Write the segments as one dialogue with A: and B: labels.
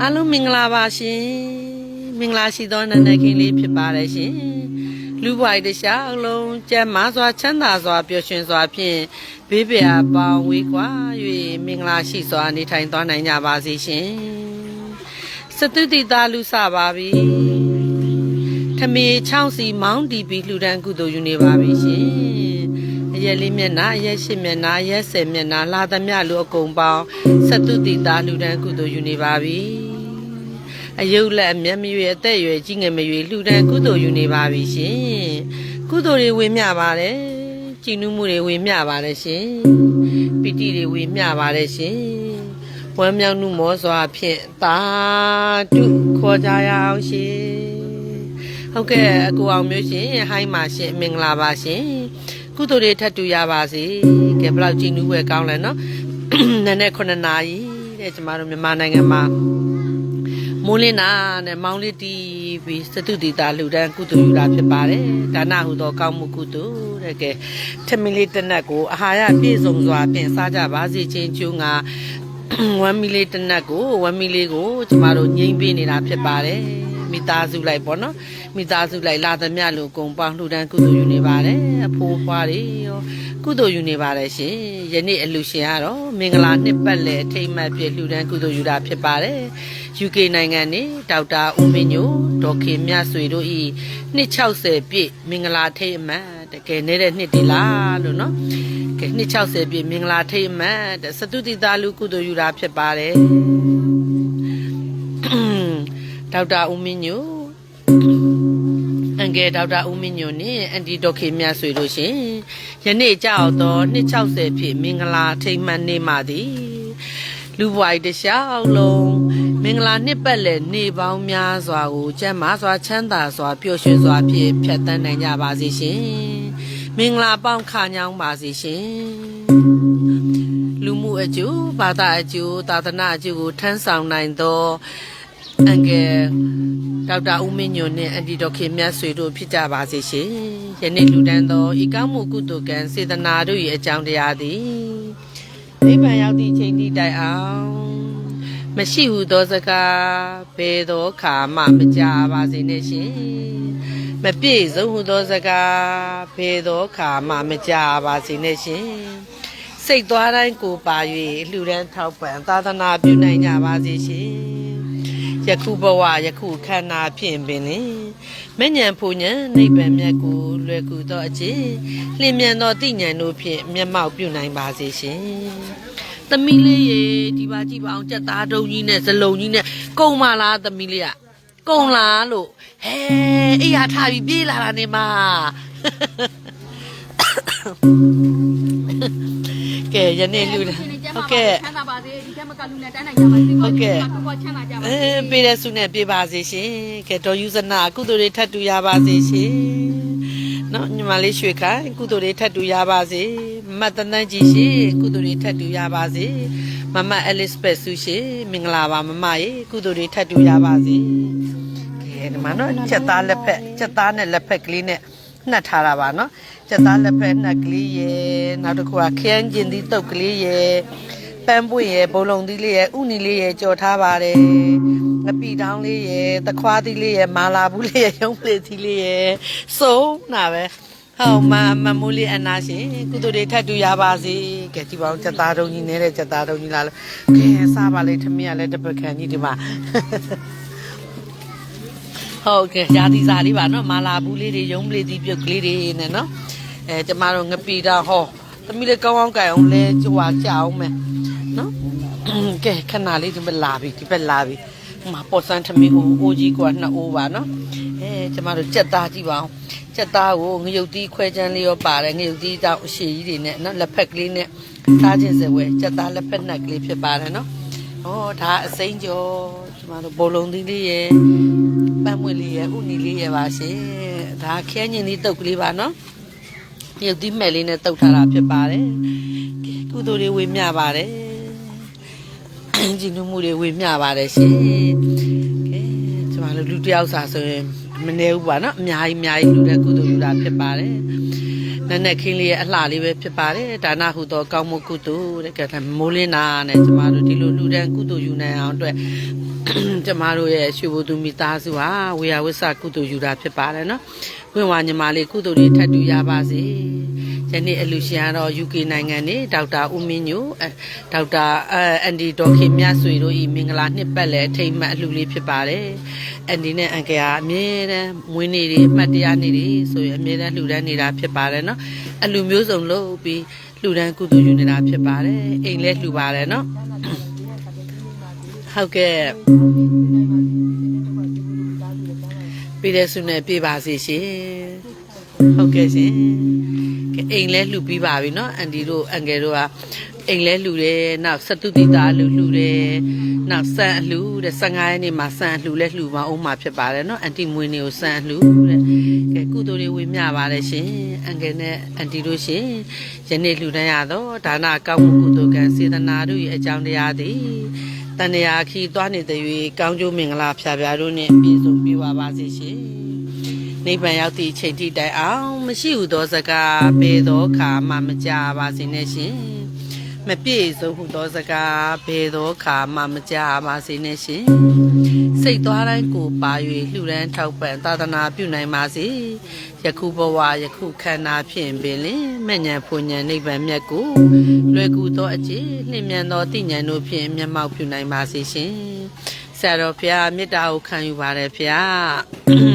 A: အားလုံးမင်္ဂလာပါရှင်မင်္ဂလာရှိသောနန်းနက်ခင်းလေးဖြစ်ပါတယ်ရှင်လူပွားတစ်ခြားအလုံးကျမ်းမာစွာချမ်းသာစွာပျော်ရွှင်စွာဖြင့်ဘေးပရာပေါင်းဝေးကွာ၍မင်္ဂလာရှိစွာနေထိုင်သွားနိုင်ကြပါစေရှင်စတုတိသားလူစပါပြီထမေချောင်းစီမောင်းတီပြီးလှူဒန်းကုသိုလ်ယူနေပါပြီရှင်အ ရက်လေးမျက်နှာအရက်ရှစ်မျက်နှာအရက်ဆယ်မျက်နှာလာသမျှလူအကုန်ပေါင်းစတုတိသားလှူဒန်းကုသိုလ်ယူနေပါပြီအယုတ်လက်အမျက်မရွေအသက်အရွယ်ကြီးငယ်မရွေလှူဒန်းကုသိုလ်ယူနေပါပြီရှင်ကုသိုလ်တွေဝေမျှပါတယ်ကြည်နူးမှုတွေဝေမျှပါတယ်ရှင်ပီတိတွေဝေမျှပါတယ်ရှင်ဝမ်းမြောက်မှုမောစွာဖြင့်သာဓုခေါ်ကြရအောင်ရှင်ဟုတ်ကဲ့အကူအောင်မျိုးရှင်ဟိုင်းပါရှင်မင်္ဂလာပါရှင် ကုသိုလ်တွေထပ်တူရပါစေကဲဘယ်လောက်ကြည်နူးဝဲကောင်းလဲနော်နည်းနည်း9နာရီတဲ့ကျမတို့မြန်မာနိုင်ငံမှာမိုးလင်းနာနဲ့မောင်းလေးတီးပြီးစတုတိတာလူတန်းကုသိုလ်ယူတာဖြစ်ပါတယ်ဒါနဟုသောကောင်းမှုကုသိုလ်တဲ့ကဲထမင်းလေးတစ်နက်ကိုအာဟာရပြည့်စုံစွာပြင်စားကြပါစေခြင်းကျိုးငါဝမ်းမီလေးတစ်နက်ကိုဝမ်းမီလေးကိုကျမတို့ငိမ့်ပေးနေတာဖြစ်ပါတယ် မိသားစုလိုက်ပေါ့နော်မိသားစုလိုက်လာသမျှလူကုံပေါင်းလှူဒန်းကုသိုလ်ယူနေပါတယ်အဖိုးဖွားတွေရောကုသိုလ်ယူနေပါတယ်ရှင်ယနေ့အလူရှင်ကတော့မင်္ဂလာနှစ်ပတ်လည်အထိမ်းအမှတ်ပြည့်လှူဒန်းကုသိုလ်ယူတာဖြစ်ပါတယ် UK နိုင်ငံနေဒေါက်တာဦးမင်းညိုဒေါက်ခင်မြတ်ဆွေတို့ဤ260ပြည့်မင်္ဂလာထိတ်အမှတ်တကယ်နေတဲ့နှစ်ဒီလားလို့နော်ကဲ260ပြည့်မင်္ဂလာထိတ်အမှတ်တဲ့စတုတိသားလူကုသိုလ်ယူတာဖြစ်ပါတယ် ဒေါက်တာဦးမင်းညိုအန်ကယ်ဒေါက်တာဦးမင်းညိုနဲ့အန်တီဒေါက်ခင်မြတ်ဆွေတို့ရှင်ယနေ့ကြောက်တော့260ပြည့်မင်္ဂလာထိတ်မှတ်နေ့မှသည်လူဘွားတစ်လျှောက်လုံးမင်္ဂလာနှစ်ပတ်လည်နေပေါင်းများစွာကိုကျမ်းမာစွာချမ်းသာစွာပျော်ရွှင်စွာဖြင့်ဖြတ်သန်းနိုင်ကြပါစေရှင်မင်္ဂလာပေါင်းခါညောင်းပါစေရှင်လူမှုအကျိုးဘာသာအကျိုးသာသနာအကျိုးကိုထမ်းဆောင်နိုင်သော အန်ကယ်ဒေါက်တာဦးမင်းညွန့်နဲ့အန်တီဒေါက်ခင်မြတ်ဆွေတို့ဖြစ်ကြပါစေရှင်ယနေ့လူတန်းသောဤကောင်းမှုကုသိုလ်ကံစေတနာတို့၏အကြောင်းတရားသည်နိဗ္ဗာန်ရောက်သည့်အချိန်ထိတိုင်အောင်မရှိဟုသောစကားဘယ်သောခါမှမကြပါစေနဲ့ရှင်မပြည့်စုံဟုသောစကားဘယ်သောခါမှမကြပါစေနဲ့ရှင်စိတ်သွားတိုင်းကိုပါ၍လှူဒန်းထောက်ပံ့သာသနာပြုနိုင်ကြပါစေရှင် ယခုဘဝယခုခန္ဓာဖြင့်ပင်လင်မဉ္ဇဉ်ဖူဉ္ဇဉ်နိဗ္ဗာန်မြတ်ကိုလွယ်ကူသောအခြင်းလျင်မြန်သောတိဉ္ဇဉ်တို့ဖြင့်မျက်မှောက်ပြုနိုင်ပါစေရှင်။သမီးလေးရေဒီပါကြည့်ပါအောင်ကြက်သားတုံးကြီးနဲ့ဇလုံကြီးနဲ့ကုံမလားသမီးလေးကကုံလားလို့ဟဲအေးရထားပြီးပြေးလာတာနေမှာကဲယနေ့လူလာ ဟုတ်ကဲ့
B: ချမ်းသာပါစေဒီကမကလူနဲ့တန်းနိုင်ကြပါစေ
A: ဟုတ်ကဲ့
B: ကိုချမ်းသာကြပါ
A: အဲ
B: စေ
A: ပေးတဲ့ဆုနဲ့ပြေးပါစေရှင်ကဲတော်ယူဇနာကုသိုလ်တွေထပ်တူရပါစေရှင်နော်ညီမလေးရွှေခိုင်ကုသိုလ်တွေထပ်တူရပါစေမတ်တန်းတန်းကြီးရှင်ကုသိုလ်တွေထပ်တူရပါစေမမအဲလစ်ဘက်ဆုရှင်မင်္ဂလာပါမမရေကုသိုလ်တွေထပ်တူရပါစေကဲဒီမှာနော်ချက်သားလက်ဖက်ချက်သားနဲ့လက်ဖက်ကလေးနဲ့ နှက်ထားတာပါနော်ချက်သားလက်ဖက်နှက်ကလေးရေနောက်တစ်ခုကခရမ်းကျင်သီးတုပ်ကလေးရေပန်းပွင့်ရယ်ဘုံလုံးသီးလေးရယ်ဥနီလေးရယ်ကြော်ထားပါတယ်ငပီတောင်းလေးရယ်သခွားသီးလေးရယ်မာလာဘူးလေးရယ်ရုံးပလေသီးလေးရယ်စုံနာပဲဟောမမမိုးလေးအနာရှင်ကုသိုလ်တွေထပ်တူရပါစေကဲကြည့်ပါဦးစက်သားတုံးကြီးနေတဲ့စက်သားတုံးကြီးလားလို့ကဲစားပါလေထမင်းကလည်းတပကံကြီးဒီမှာ ဟုတ်ကဲ့ရာသီစာလေးပါနော်မာလာဘူးလေးတွေရုံးပလေးတီးပြုတ်ကလေးတွေနဲ့နော်အဲကျမတို့ငပီတာဟောသမီးလေးကောင်းကောင်းကြိုင်အောင်လဲကြွာကြအောင်မယ်နော်ကဲခဏလေးဒီဘက်လာပြီဒီဘက်လာပြီဟိုမှာပေါ်စန်းသမီးဟိုအိုးကြီးကနှစ်အိုးပါနော်အဲကျမတို့ကြက်သားကြည့်ပါအောင်ကြက်သားကိုငရုတ်သီးခွဲချမ်းလေးရောပါတယ်ငရုတ်သီးတောင်အရှိကြီးတွေနဲ့နော်လက်ဖက်ကလေးနဲ့သားချင်းစဝဲကြက်သားလက်ဖက်နှက်ကလေးဖြစ်ပါတယ်နော်ဩဒါအစိမ့်ကျော်ကျမတို့ဘိုလ်လုံးသီးလေးရဲ့ ပန်းမွေလေးရယ်ဥနီလေးရယ်ပါရှင်ဒါခဲညင်သီးတုပ်ကလေးပါနော်ငရုတ်သီးမဲ့လေးနဲ့တုပ်ထားတာဖြစ်ပါတယ်ကဲကုသိုလ်တွေဝေမျှပါတယ်ကြည်နူးမှုတွေဝေမျှပါတယ်ရှင်ကဲကျမတို့လူတစ်ယောက်စာဆိုရင်မနေဘူးပါနော်အများကြီးအများကြီးလူတဲ့ကုသိုလ်ယူတာဖြစ်ပါတယ် နက်နက်ခင်းလေးရဲ့အလှလေးပဲဖြစ်ပါတယ်ဒါနဟုသောကောင်းမှုကုသိုလ်တဲ့ကဲမိုးလင်းတာနဲ့ကျမတို့ဒီလိုလူတန်းကုသိုလ်ယူနိုင်အောင်အတွက်ကျမတို့ရဲ့ရွှေဘုသူမိသားစုဟာဝေယဝိဆကုသိုလ်ယူတာဖြစ်ပါတယ်နော်ဝင်ဝါညီမလေးကုသိုလ်တွေထပ်တူရပါစေ ယနေ့အလူရှင်ကတော့ UK နိုင်ငံနေဒေါက်တာဦးမင်းညိုအဲဒေါက်တာအန်ဒီဒေါခင်မြတ်ဆွေတို့ဤမင်္ဂလာနှစ်ပတ်လည်အထိမ်းအမှတ်အလူလေးဖြစ်ပါတယ်အန်ဒီနဲ့အန်ကယ်ကအမြဲတမ်းမွေးနေ့တွေအမှတ်တရနေ့တွေဆိုရင်အမြဲတမ်းလှူဒန်းနေတာဖြစ်ပါတယ်နော်အလူမျိုးစုံလို့ပြီးလှူဒန်းကုသိုလ်ယူနေတာဖြစ်ပါတယ်အိမ်လဲလှူပါတယ်နော်ဟုတ်ကဲ့ပြည်တဲ့ဆုနဲ့ပြပါစီရှင် ဟုတ်ကဲ့ရှင်ကဲအိမ်လဲလှူပြီးပါပြီเนาะအန်ဒီတို့အန်ကယ်တို့ကအိမ်လဲလှူတယ်နောက်စတုတိတာလှူလှူတယ်နောက်ဆန်အလှူတဲ့15ရက်နေ့မှာဆန်အလှူလဲလှူမအောင်မှာဖြစ်ပါတယ်เนาะအန်တီမွေးနေ့ကိုဆန်အလှူတဲ့ကဲကုသိုလ်တွေဝေမျှပါတယ်ရှင်အန်ကယ်နဲ့အန်တီတို့ရှင်ယနေ့လှူဒန်းရတော့ဒါနကောင်းမှုကုသိုလ်ကံစေတနာတို့ရဲ့အကြောင်းတရားသည် တန်ရာခီသွားနေတဲ့၍ကောင်းကျိုးမင်္ဂလာဖျားဖျားတို့နှင့်ပြည့်စုံပြည့်ဝပါစေရှင်။ နိဗ္ဗာန်ရောက်သည့်အချိန်ထိတိုင်အောင်မရှိဟုသောစကားဘယ်သောခါမှမကြပါစေနဲ့ရှင်။မပြည့်စုံဟုသောစကားဘယ်သောခါမှမကြပါစေနဲ့ရှင်။စိတ်သွားတိုင်းကိုပါ၍လှူဒန်းထောက်ပံ့သာသနာပြုနိုင်ပါစေ။ယခုဘဝယခုခန္ဓာဖြင့်ပင်လင်မဉ္ဇဉ်ဖွဉ္ဇဉ်နိဗ္ဗာန်မြတ်ကိုလွယ်ကူသောအကျင့်လျင်မြန်သောတိဉ္ဇဉ်တို့ဖြင့်မျက်မှောက်ပြုနိုင်ပါစေရှင်။ဆရာတော်ဘုရားမေတ္တာကိုခံယူပါတယ်ဘုရား။ဆရာ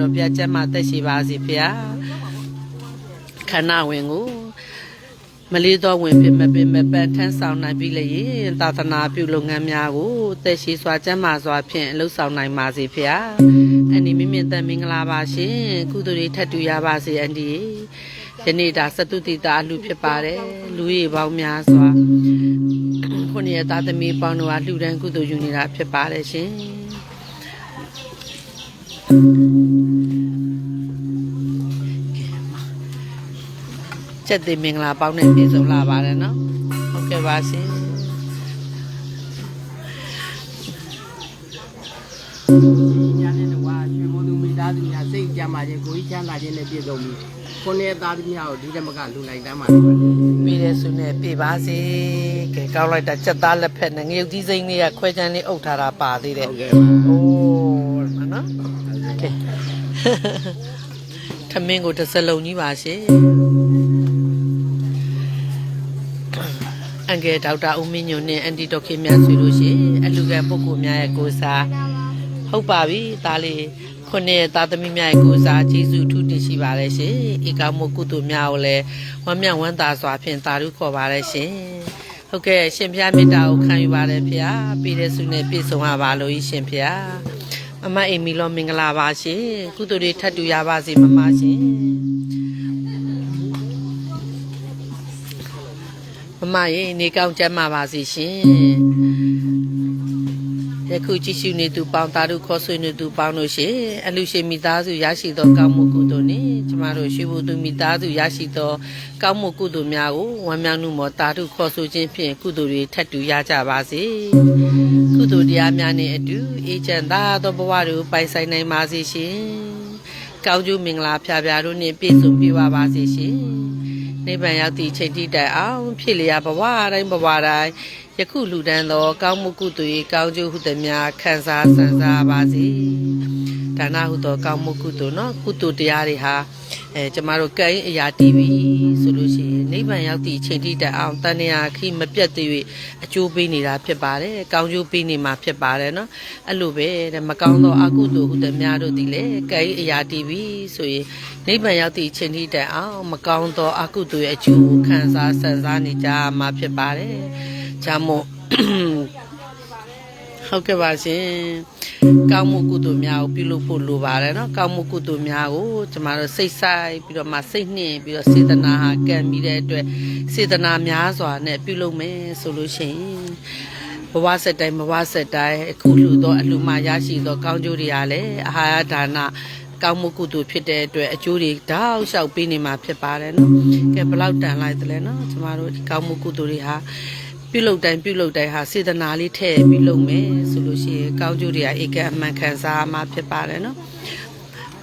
A: တော်ဘုရားကျမ်းမာသက်ရှိပါစေဘုရား။ခန္ဓာဝင်ကိုမလေးသောဝင်ဖြစ်မပင်မပန်းထမ်းဆောင်နိုင်ပြီလေရင်သာသနာပြုလုပ်ငန်းများကိုသက်ရှိစွာကျမ်းမာစွာဖြင့်လှုပ်ဆောင်နိုင်ပါစေဖျားအန်ဒီမိမြင့်သက်မင်္ဂလာပါရှင်ကုသိုလ်တွေထပ်တူရပါစေအန်ဒီယနေ့ဒါစတုတိတာလူဖြစ်ပါတယ်လူရည်ပေါင်းများစွာခုနှစ်ရက်သားသမီးပေါင်းတို့ဟာလှူဒန်းကုသိုလ်ယူနေတာဖြစ်ပါတယ်ရှင် ကျက်သိမင်္ဂလာပေါင်းနဲ့ပြည့်စုံလာပါတယ်နော်ဟုတ်ကဲ့ပါရှင်
C: ညာနဲ့တကွာရွှေမိုးသူမိသားစုများစိတ်ကြမှာခြင်းကိုယ်ကြီးချမ်းသာခြင်းနဲ့ပြည့်စုံပြီးခုနှစ်သားသမီးကိုဒီတမကလူလိုက်တမ်းပါလေ
A: ပြည်တဲ့ဆုနဲ့ပြပါစေကဲကောင်းလိုက်တာချက်သားလက်ဖက်နဲ့ငရုတ်ကြီးစိမ့်လေးကခွဲချမ်းလေးအုပ်ထားတာပါသေးတယ်
C: ဟုတ်ကဲ့ပါ
A: အိုးမနော်ကဲထမင်းကိုတစ်စလုံးကြီးပါရှင် အန်ကယ်ဒေါက်တာဦးမင်းညိုနဲ့အန်တီဒေါက်ခင်မြတ်ဆွေလို့ရှင်အလူကံပုဂ္ဂိုလ်များရဲ့ကိုယ်စားဟုတ်ပါပြီဒါလေးခုနှစ်ရဲ့သားသမီးများရဲ့ကိုယ်စားကျေးဇူးထူးတင်ရှိပါတယ်ရှင်ဧကမုကုသိုလ်များကိုလည်းဝမ်းမြောက်ဝမ်းသာစွာဖြင့်သာဓုခေါ်ပါတယ်ရှင်ဟုတ်ကဲ့ရှင်ဖျားမေတ္တာကိုခံယူပါတယ်ဖျားပြည်တဲ့ဆုနဲ့ပြည့်စုံပါပါလို့ရှင်ဖျားမမအိမ်မီလောမင်္ဂလာပါရှင်ကုသိုလ်တွေထပ်တူရပါစေမမရှင် မမရေနေကောင်းကျမ်းမာပါစေရှင်ယခုကြည့်ရှုနေသူပေါင်းသားတို့ခေါ်ဆွေနေသူပေါင်းတို့ရှင်အလူရှင်မိသားစုရရှိသောကောင်းမှုကုသိုလ်နှင့်ကျမတို့ရွှေဘုသူမိသားစုရရှိသောကောင်းမှုကုသိုလ်များကိုဝမ်းမြောက်မှုမောတာတို့ခေါ်ဆိုခြင်းဖြင့်ကုသိုလ်တွေထပ်တူရကြပါစေကုသိုလ်တရားများနှင့်အတူအေးချမ်းသာသောဘဝတို့ပိုင်ဆိုင်နိုင်ပါစေရှင်ကောင်းကျိုးမင်္ဂလာဖျားဖျားတို့နှင့်ပြည့်စုံပြည့်ဝပါစေရှင် နိဗ္ဗာန်ရောက်သည့်ချိန်တိတိုင်အောင်ဖြစ်လျာဘဝတိုင်းဘဝတိုင်းယခုလူတန်းသောကောင်းမှုကုသိုလ်၏ကောင်းကျိုးဟုသည်များခံစားဆန်းစားပါစေဒါနဟုသောကောင်းမှုကုသိုလ်နော်ကုသိုလ်တရားတွေဟာအဲကျမတို့ကံအရာတီးပြီဆိုလို့ရှိ နိဗ္ဗာန်ရောက်သည့်အချိန်ထိတက်အောင်တန်ရာခိမပြတ်သေး၍အကျိုးပေးနေတာဖြစ်ပါတယ်။ကောင်းကျိုးပေးနေမှာဖြစ်ပါတယ်နော်။အဲ့လိုပဲတဲ့မကောင်းသောအကုသိုလ်ဟုတများတို့သည်လည်းကဲအရာတီးပြီးဆိုရင်နိဗ္ဗာန်ရောက်သည့်အချိန်ထိတက်အောင်မကောင်းသောအကုသိုလ်ရဲ့အကျိုးခံစားဆန်စားနေကြမှာဖြစ်ပါတယ်။ဂျာမို့ ဟုတ်ကဲ့ပါရှင်ကောင်းမှုကုသိုလ်များကိုပြုလုပ်ဖို့လိုပါတယ်နော်ကောင်းမှုကုသိုလ်များကိုကျမတို့စိတ်ဆိုင်ပြီးတော့မှစိတ်နှင့်ပြီးတော့စေတနာဟာကံပြီးတဲ့အတွက်စေတနာများစွာနဲ့ပြုလုပ်မယ်ဆိုလို့ရှိရင်ဘဝဆက်တိုင်းဘဝဆက်တိုင်းအခုလူတော့အလူမှရရှိသောကောင်းကျိုးတွေကလည်းအာဟာရဒါနကောင်းမှုကုသိုလ်ဖြစ်တဲ့အတွက်အကျိုးတွေတောက်လျှောက်ပေးနေမှာဖြစ်ပါတယ်နော်။ကဲဘလောက်တန်လိုက်သလဲနော်။ကျမတို့ဒီကောင်းမှုကုသိုလ်တွေဟာ ပြုလုပ်တိုင်းပြုလုပ်တိုင်းဟာစေတနာလေးထည့်ပြီးလုပ်မယ်ဆိုလို့ရှိရင်ကောင်းကျိုးတွေကဧကအမှန်ခံစားမှာဖြစ်ပါတယ်နော်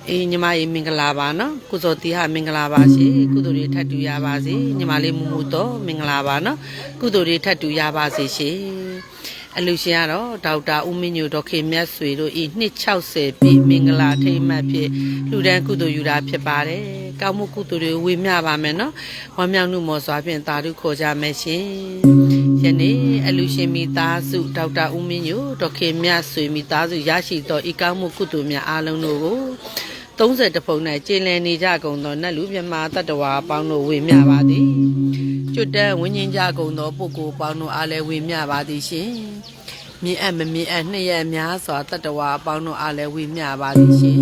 A: အေးညီမကြီးမင်္ဂလာပါနော်ကုသိုလ်တီဟာမင်္ဂလာပါရှင်ကုသိုလ်တွေထပ်တူရပါစေညီမလေးမူမူတော့မင်္ဂလာပါနော်ကုသိုလ်တွေထပ်တူရပါစေရှင်အလူရှင်ကတော့ဒေါက်တာဦးမင်းညိုဒေါက်ခင်မြတ်ဆွေတို့ဤနှစ်60ပြည့်မင်္ဂလာထိမ်းမှတ်ဖြစ်လူဒန်းကုသိုလ်ယူတာဖြစ်ပါတယ်ကောင်းမှုကုသိုလ်တွေဝေမျှပါမယ်နော်ဝမ်းမြောက်မှုမော်စွာဖြင့်တာဓုခေါ်ကြမယ်ရှင် ယနေ့အလူရှင်မိသားစုဒေါက်တာဦးမင်းညိုဒေါက်ခင်မြတ်ဆွေမိသားစုရရှိသောဤကောင်းမှုကုသိုလ်များအားလုံးတို့ကို30တပုံ၌ကျင်းလည်နေကြကုန်သောနတ်လူမြမတတ္တဝါအပေါင်းတို့ဝေမျှပါသည်ကျွတ်တန်းဝင်းချင်းကြကုန်သောပုဂ္ဂိုလ်အပေါင်းတို့အားလည်းဝေမျှပါသည်ရှင်မြင်အပ်မမြင်အပ်နှစ်ရက်များစွာတတ္တဝါအပေါင်းတို့အားလည်းဝေမျှပါသည်ရှင်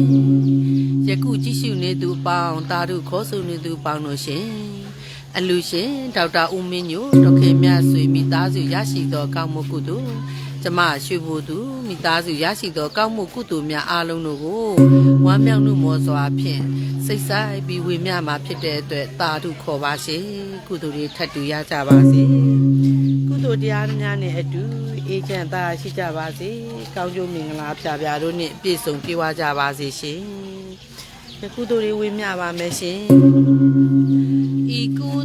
A: ယခုကြည့်ရှုနေသူအပေါင်းတာတို့ခေါ်ဆိုနေသူအပေါင်းတို့ရှင် အလူရှင်ဒေါက်တာဦးမင်းညိုဒေါက်ခင်မြတ်ဆွေမိသားစုရရှိသောကောင်းမှုကုသိုလ်ကျမရွှေဘိုသူမိသားစုရရှိသောကောင်းမှုကုသိုလ်များအားလုံးတို့ကိုဝမ်းမြောက်မှုမောစွာဖြင့်စိတ်ဆိုင်ပြီးဝေမျှမှာဖြစ်တဲ့အတွက်တာဓုခေါ်ပါစေကုသိုလ်တွေထပ်တူရကြပါစေကုသိုလ်တရားများနဲ့အတူအေးချမ်းသာရှိကြပါစေကောင်းကျိုးမင်္ဂလာဖြာဖြာတို့နဲ့ပြည့်စုံပြေဝကြပါစေရှင်ယကုသိုလ်တွေဝေမျှပါမယ်ရှင်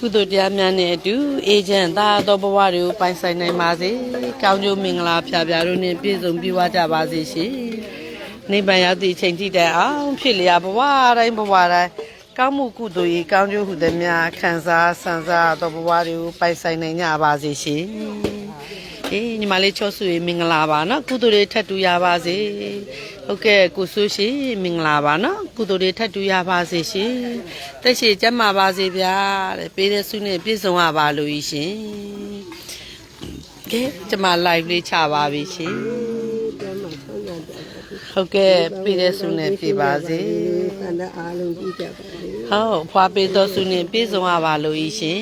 A: ကုသိုလ်တရားများနဲ့အတူအေဂျင့်သာတော်ဘဝတွေကိုပိုင်ဆိုင်နိုင်ပါစေ။ကောင်းကျိုးမင်္ဂလာဖြာဖြာတို့နဲ့ပြည့်စုံပြည့်ဝကြပါစေရှင်။နိဗ္ဗာန်ရောက်သည့်အချိန်ထိတိုင်အောင်ဖြစ်လျာဘဝတိုင်းဘဝတိုင်းကောင်းမှုကုသိုလ်ရေးကောင်းကျိုးဟုသည်များခံစားဆန်စားတော်ဘဝတွေကိုပိုင်ဆိုင်နိုင်ကြပါစေရှင်။အေးညီမလေးချောဆူရေမင်္ဂလာပါနော်ကုသိုလ်တွေထပ်တူရပါစေ။ဟုတ်ကဲ့ကိုဆူရှင်မင်္ဂလာပါနော် ကုသိုလ်တွေထပ်တူရပါစေရှင်။တက်ရှိကျမ်းမာပါစေဗျာတဲ့ပေးတဲ့ဆုနဲ့ပြည့်စုံရပါလို့ဤရှင်။ကဲကျွန်မ live လေးချပါပြီရှင်။ဟုတ်ကဲ့ပေးတဲ့ဆုနဲ့ပြပါစေ
C: ဆန္ဒအားလုံးကြည့်ကြပါလေ။
A: ဟုတ်ဖွာပေးသောဆုနဲ့ပြည့်စုံရပါလို့ဤရှင်